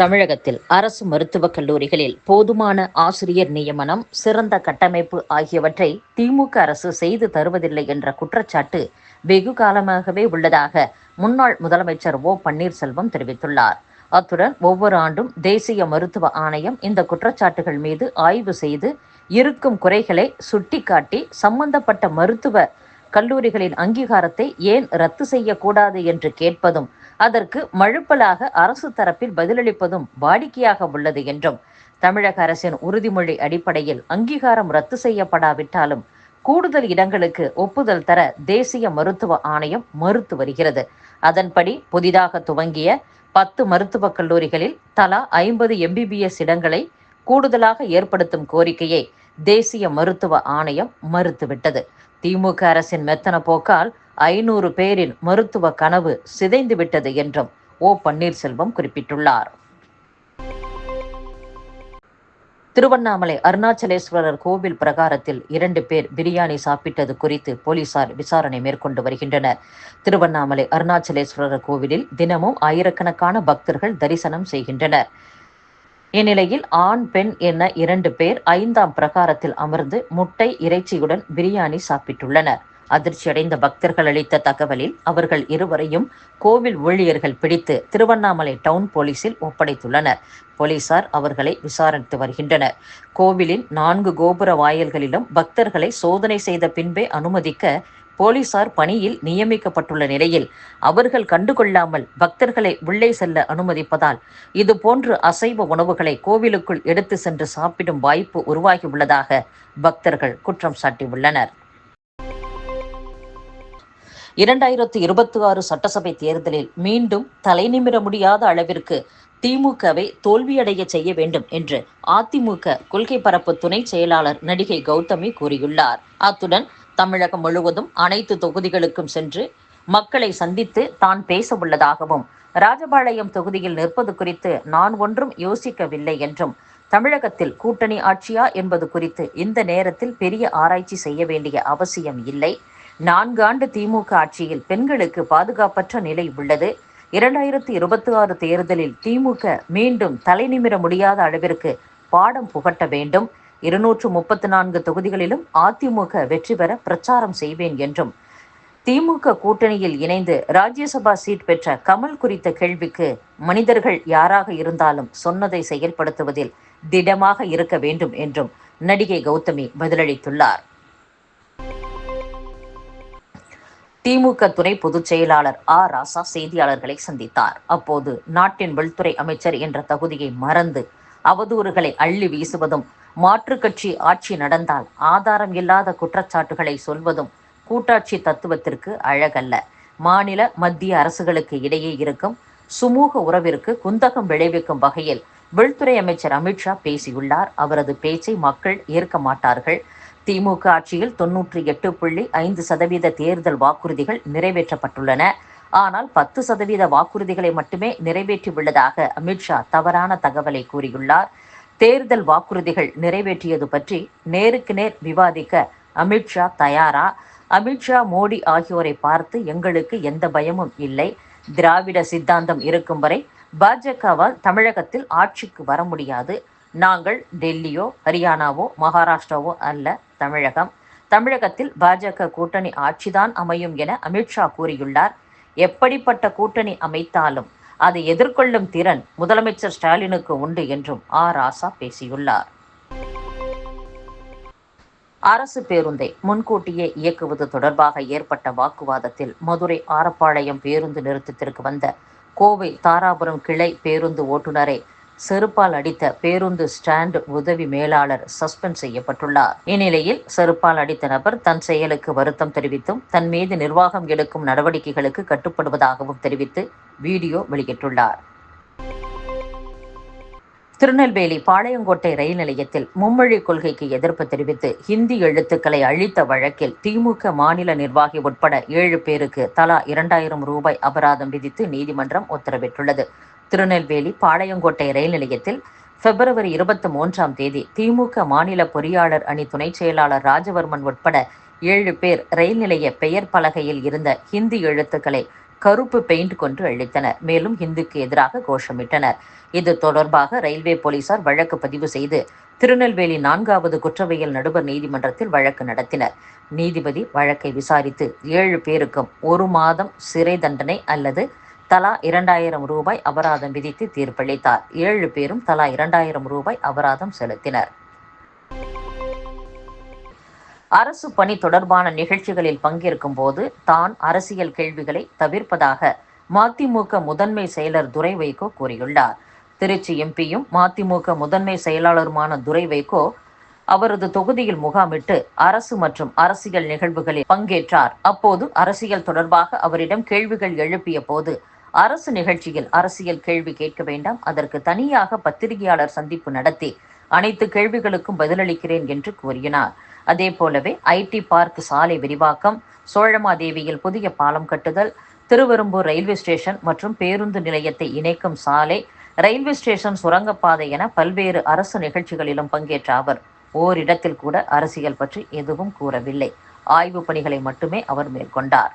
தமிழகத்தில் அரசு மருத்துவக் கல்லூரிகளில் போதுமான ஆசிரியர் நியமனம் சிறந்த கட்டமைப்பு ஆகியவற்றை திமுக அரசு செய்து தருவதில்லை என்ற குற்றச்சாட்டு வெகு காலமாகவே உள்ளதாக முன்னாள் முதலமைச்சர் ஓ பன்னீர்செல்வம் தெரிவித்துள்ளார். அத்துடன் ஒவ்வொரு ஆண்டும் தேசிய மருத்துவ ஆணையம் இந்த குற்றச்சாட்டுகள் மீது ஆய்வு செய்து இருக்கும் குறைகளை சுட்டிக்காட்டி சம்பந்தப்பட்ட மருத்துவ கல்லூரிகளின் அங்கீகாரத்தை ஏன் ரத்து செய்யக்கூடாது என்று கேட்பதும் அதற்கு மழுப்பலாக அரசு தரப்பில் பதிலளிப்பதும் வாடிக்கையாக உள்ளது என்றும் தமிழக அரசின் உறுதிமொழி அடிப்படையில் அங்கீகாரம் ரத்து செய்யப்படாவிட்டாலும் கூடுதல் இடங்களுக்கு ஒப்புதல் தர தேசிய மருத்துவ ஆணையம் மறுத்து வருகிறது. அதன்படி புதிதாக துவங்கிய பத்து மருத்துவக் கல்லூரிகளில் தலா ஐம்பது எம்பிபிஎஸ் இடங்களை கூடுதலாக ஏற்படுத்தும் கோரிக்கையை தேசிய மருத்துவ ஆணையம் மறுத்துவிட்டது. திமுக அரசின் மெத்தன போக்கால் ஐநூறு பேரின் மருத்துவ கனவு சிதைந்து விட்டது என்றும் ஓ பன்னீர்செல்வம் குறிப்பிட்டுள்ளார். திருவண்ணாமலை அருணாச்சலேஸ்வரர் கோவில் பிரகாரத்தில் இரண்டு பேர் பிரியாணி சாப்பிட்டது குறித்து போலீசார் விசாரணை மேற்கொண்டு வருகின்றனர். திருவண்ணாமலை அருணாச்சலேஸ்வரர் கோவிலில் தினமும் ஆயிரக்கணக்கான பக்தர்கள் தரிசனம் செய்கின்றனர். இந்நிலையில் ஆண் பெண் என இரண்டு பேர் ஐந்தாம் பிரகாரத்தில் அமர்ந்து முட்டை இறைச்சியுடன் பிரியாணி சாப்பிட்டுள்ளனர். அதிர்ச்சியடைந்த பக்தர்கள் அளித்த தகவலில் அவர்கள் இருவரையும் கோவில் ஊழியர்கள் பிடித்து திருவண்ணாமலை டவுன் போலீசில் ஒப்படைத்துள்ளனர். போலீசார் அவர்களை விசாரித்து வருகின்றனர். கோவிலின் நான்கு கோபுர வாயில்களிலும் பக்தர்களை சோதனை செய்த பின்பே அனுமதிக்க போலீசார் பணியில் நியமிக்கப்பட்டுள்ள நிலையில் அவர்கள் கண்டுகொள்ளாமல் பக்தர்களை உள்ளே செல்ல அனுமதிப்பதால் இதுபோன்று அசைவ உணவுகளை கோவிலுக்குள் எடுத்து சென்று சாப்பிடும் வாய்ப்பு உருவாகியுள்ளதாக பக்தர்கள் குற்றம் சாட்டியுள்ளனர். இரண்டாயிரத்து இருபத்தி ஆறு சட்டசபை தேர்தலில் மீண்டும் தலைநிமிர முடியாத அளவிற்கு திமுகவை தோல்வியடைய செய்ய வேண்டும் என்று அதிமுக கொள்கை பரப்பு துணை செயலாளர் நடிகை கௌதமி கூறியுள்ளார். அத்துடன் தமிழகம் முழுவதும் அனைத்து தொகுதிகளுக்கும் சென்று மக்களை சந்தித்து தான் பேச உள்ளதாகவும் ராஜபாளையம் தொகுதியில் நிற்பது குறித்து நான் ஒன்றும் யோசிக்கவில்லை என்றும் தமிழகத்தில் கூட்டணி ஆட்சியா என்பது குறித்து இந்த நேரத்தில் பெரிய ஆராய்ச்சி செய்ய வேண்டிய அவசியம் இல்லை. நான்கு ஆண்டு திமுக ஆட்சியில் பெண்களுக்கு பாதுகாப்பற்ற நிலை உள்ளது. இரண்டாயிரத்தி இருபத்தி ஆறு தேர்தலில் திமுக மீண்டும் தலைநிமிர முடியாத அளவிற்கு பாடம் புகட்ட வேண்டும். இருநூற்று முப்பத்தி நான்கு தொகுதிகளிலும் அதிமுக வெற்றி பெற பிரச்சாரம் செய்வேன் என்றும் திமுக கூட்டணியில் இணைந்து ராஜ்யசபா சீட் பெற்ற கமல் குறித்த கேள்விக்கு மனிதர்கள் யாராக இருந்தாலும் சொன்னதை செயல்படுத்துவதில் திடமாக இருக்க வேண்டும் என்றும் நடிகை கௌதமி பதிலளித்துள்ளார். திமுக துணை பொதுச் செயலாளர் ஆ. ராசா செய்தியாளர்களை சந்தித்தார். அப்போது நாட்டின் உள்துறை அமைச்சர் என்ற தகுதியை மறந்து அவதூறுகளை அள்ளி வீசுவதும் மாற்று கட்சி ஆட்சி நடந்தால் ஆதாரம் இல்லாத குற்றச்சாட்டுகளை சொல்வதும் கூட்டாட்சி தத்துவத்திற்கு அழகல்ல. மாநில மத்திய அரசுகளுக்கு இடையே இருக்கும் சுமூக உறவிற்கு குந்தகம் விளைவிக்கும் வகையில் உள்துறை அமைச்சர் அமித்ஷா பேசியுள்ளார். அவரது பேச்சை மக்கள் ஏற்க மாட்டார்கள். திமுக ஆட்சியில் தொன்னூற்றி எட்டு புள்ளி ஐந்து சதவீத தேர்தல் வாக்குறுதிகள் நிறைவேற்றப்பட்டுள்ளன. ஆனால் பத்து சதவீத வாக்குறுதிகளை மட்டுமே நிறைவேற்றியுள்ளதாக அமித்ஷா தவறான தகவலை கூறியுள்ளார். தேர்தல் வாக்குறுதிகள் நிறைவேற்றியது பற்றி நேருக்கு நேர் விவாதிக்க அமித்ஷா தயாரா? அமித்ஷா மோடி ஆகியோரை பார்த்து எங்களுக்கு எந்த பயமும் இல்லை. திராவிட சித்தாந்தம் இருக்கும் வரை பாஜகவால் தமிழகத்தில் ஆட்சிக்கு வர முடியாது. நாங்கள் டெல்லியோ ஹரியானாவோ மகாராஷ்டிராவோ அல்ல தமிழகம். தமிழகத்தில் பாஜக கூட்டணி ஆட்சிதான் அமையும் என அமித்ஷா கூறியுள்ளார். எப்படிப்பட்ட கூட்டணி அமைத்தாலும் அதை எதிர்கொள்ளும் திறன் முதலமைச்சர் ஸ்டாலினுக்கு உண்டு என்றும் ஆ ராசா பேசியுள்ளார். அரசு பேருந்தை முன்கூட்டியே இயக்குவது தொடர்பாக ஏற்பட்ட வாக்குவாதத்தில் மதுரை ஆரப்பாளையம் பேருந்து நிறுத்தத்திற்கு வந்த கோவை தாராபுரம் கிளை பேருந்து ஓட்டுநரை செருப்பால் அடித்த பேருந்து ஸ்டாண்ட் உதவி மேலாளர் சஸ்பெண்ட் செய்யப்பட்டுள்ளார். இந்நிலையில் செருப்பால் அடித்த நபர் தன் செயலுக்கு வருத்தம் தெரிவித்தும் தன் மீது நிர்வாகம் எடுக்கும் நடவடிக்கைகளுக்கு கட்டுப்படுவதாகவும் தெரிவித்து வீடியோ வெளியிட்டுள்ளார். திருநெல்வேலி பாளையங்கோட்டை ரயில் நிலையத்தில் மும்மொழி கொள்கைக்கு எதிர்ப்பு தெரிவித்து ஹிந்தி எழுத்துக்களை அழித்த வழக்கில் திமுக மாநில நிர்வாகி உட்பட ஏழு பேருக்கு தலா இரண்டாயிரம் ரூபாய் அபராதம் விதித்து நீதிமன்றம் உத்தரவிட்டுள்ளது. திருநெல்வேலி பாளையங்கோட்டை ரயில் நிலையத்தில் பிப்ரவரி இருபத்தி மூன்றாம் தேதி திமுக மாநில பொறியாளர் அணி துணை செயலாளர் ராஜவர்மன் உட்பட ஏழு பேர் ரயில் நிலைய பெயர் பலகையில் இருந்த ஹிந்தி எழுத்துக்களை கருப்பு பெயிண்ட் கொண்டு அழித்தனர். மேலும் ஹிந்துக்கு எதிராக கோஷமிட்டனர். இது தொடர்பாக ரயில்வே போலீசார் வழக்கு பதிவு செய்து திருநெல்வேலி நான்காவது குற்றவியல் நடுவர் நீதிமன்றத்தில் வழக்கு நடத்தினர். நீதிபதி வழக்கை விசாரித்து ஏழு பேருக்கும் ஒரு மாதம் சிறை தண்டனை அல்லது தலா இரண்டாயிரம் ரூபாய் அபராதம் விதித்து தீர்ப்பளித்தார். ஏழு பேரும் தலா இரண்டாயிரம் ரூபாய் அபராதம் செலுத்தினர். அரசு பணி தொடர்பான நிகழ்ச்சிகளில் பங்கேற்கும் போது தான் அரசியல் கேள்விகளை தவிர்ப்பதாக மதிமுக முதன்மை செயலர் துரை வைகோ கூறியுள்ளார். திருச்சி எம்பியும் மதிமுக முதன்மை செயலாளருமான துரை வைகோ அவரது தொகுதியில் முகாமிட்டு அரசு மற்றும் அரசியல் நிகழ்வுகளில் பங்கேற்றார். அப்போது அரசியல் தொடர்பாக அவரிடம் கேள்விகள் எழுப்பிய போது அரசு நிகழ்ச்சியில் அரசியல் கேள்வி கேட்க வேண்டாம் அதற்கு தனியாக பத்திரிகையாளர் சந்திப்பு நடத்தி அனைத்து கேள்விகளுக்கும் பதிலளிக்கிறேன் என்று கூறினார். அதே போலவே ஐடி பார்க் சாலை விரிவாக்கம் சோழமாதேவியில் புதிய பாலம் கட்டுதல் திருவெரும்பூர் ரயில்வே ஸ்டேஷன் மற்றும் பேருந்து நிலையத்தை இணைக்கும் சாலை ரயில்வே ஸ்டேஷன் சுரங்கப்பாதை என பல்வேறு அரசு நிகழ்ச்சிகளிலும் பங்கேற்ற அவர். ஓரிடத்தில் கூட அரசியல் பற்றி எதுவும் கூறவில்லை. ஆய்வு பணிகளை மட்டுமே அவர் மேற்கொண்டார்.